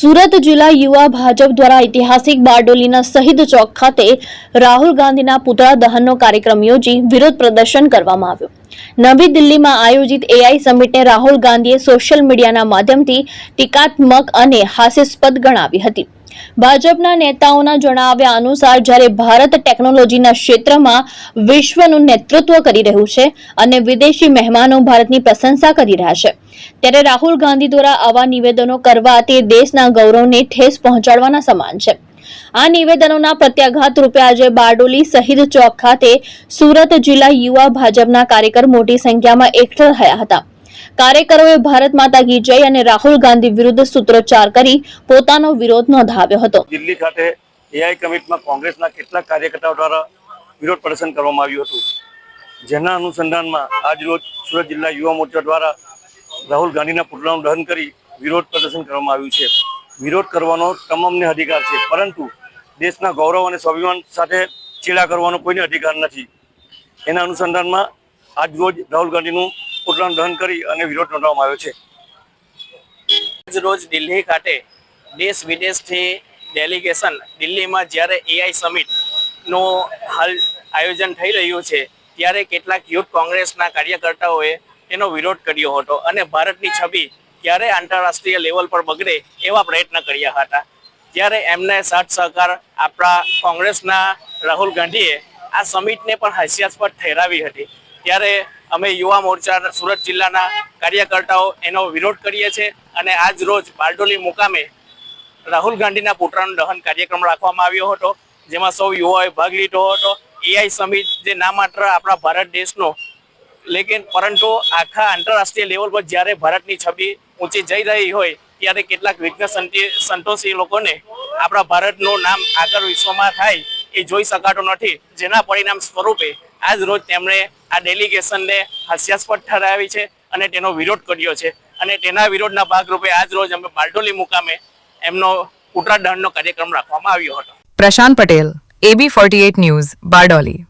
સુરત જિલ્લા યુવા ભાજપ દ્વારા ઐતિહાસિક બારડોલીના શહીદ ચોક ખાતે રાહુલ ગાંધીના પુતળા દહનનો કાર્યક્રમ યોજી વિરોધ પ્રદર્શન કરવામાં આવ્યું. નવી દિલ્હીમાં આયોજિત એઆઈ સમિટને રાહુલ ગાંધીએ સોશિયલ મીડિયાના માધ્યમથી ટીકાત્મક અને હાસ્યાસ્પદ ગણાવી હતી. ભાજપના નેતાઓના જણાવ્યા અનુસાર, જ્યારે ભારત ટેકનોલોજીના ક્ષેત્રમાં વિશ્વનું નેતૃત્વ કરી રહ્યું છે અને વિદેશી મહેમાનો ભારતની પ્રશંસા કરી રહ્યા છે, ત્યારે રાહુલ ગાંધી દ્વારા આવા નિવેદનો કરવા તે દેશના ગૌરવને ઠેસ પહોંચાડવાના સમાન છે. આ નિવેદનોના પ્રત્યાઘાત રૂપે આજે બારડોલી શહીદ ચોક ખાતે સુરત જિલ્લા યુવા ભાજપના કાર્યકર મોટી સંખ્યામાં એકઠા થયા હતા. કાર્યકરોએ ભારત માતા કી જય અને રાહુલ ગાંધી વિરુદ્ધ સૂત્રોચ્ચાર કરી પોતાનો વિરોધ નોંધાવ્યો હતો. દિલ્હી ખાતે એઆઈ કમિટમાં કોંગ્રેસના કેટલાક કાર્યકર્તાઓ દ્વારા વિરોધ પ્રદર્શન કરવામાં આવ્યું હતું. જેના અનુસંધાનમાં આજરોજ સુરત જિલ્લા યુવા મોરચા દ્વારા રાહુલ ગાંધીના પુતળાનું દહન કરી વિરોધ પ્રદર્શન કરવામાં આવ્યું છે. વિરોધ કરવાનો તમામને અધિકાર છે. પરંતુ દેશના ગૌરવ અને સ્વાભિમાન સાથે ચેડા કરવાનો કોઈને અધિકાર નથી. એના અનુસંધાનમાં આજ રોજ રાહુલ ગાંધીનું પુતળાનું દહન કરી અને વિરોધ નોંધવામાં આવ્યો છે. આજ રોજ દિલ્હી ખાતે દેશ વિદેશથી ડેલિગેશન દિલ્હીમાં જ્યારે એઆઈ સમિટનું હાલ આયોજન થઈ રહ્યું છે, ત્યારે કેટલાક યુથ કોંગ્રેસના કાર્યકર્તાઓએ એનો વિરોધ કર્યો હતો અને ભારતની છબી ક્યારે આંતરરાષ્ટ્રીય લેવલ પર બગડે એવા પ્રયત્ન કર્યા હતા. ત્યારે એમને સાથ સહકાર આપણા કોંગ્રેસના રાહુલ ગાંધીએ આ સમિટને પણ હાસ્યાસ્પદ ઠેરાવી હતી. ત્યારે અમે યુવા મોરચા સુરત જિલ્લાના કાર્યકર્તાઓ એનો વિરોધ કરીએ છીએ અને આજ રોજ બારડોલી મુકામે રાહુલ ગાંધીના પુત્રનું દહન કાર્યક્રમ રાખવામાં આવ્યો હતો, જેમાં સૌ યુવાઓએ ભાગ લીધો હતો. એઆઈ સમિટ જે ના માત્ર આપણા ભારત દેશનો લેકિન પરંતુ આખા આંતરરાષ્ટ્રીય લેવલ પર જ્યારે ભારતની છબી ઊંચી જઈ રહી હોય, ત્યારે કેટલાક વિઘ્ન સંતિ- સંતોષી લોકોને આપણા ભારતનું નામ આગળ વિશ્વમાં થાય એ જોઈ શકાતું નથી. જેના પરિણામ સ્વરૂપે આજ રોજ તેમણે આ ડેલિગેશનને હાસ્યાસ્પદ ઠરાવી છે અને તેનો વિરોધ કર્યો છે. અને તેના વિરોધના ભાગરૂપે આજ રોજ અમે બારડોલી મુકામે એમનો દહનનો કાર્યક્રમ રાખવામાં આવ્યો હતો. Prashant Patel A B forty news Bardoli.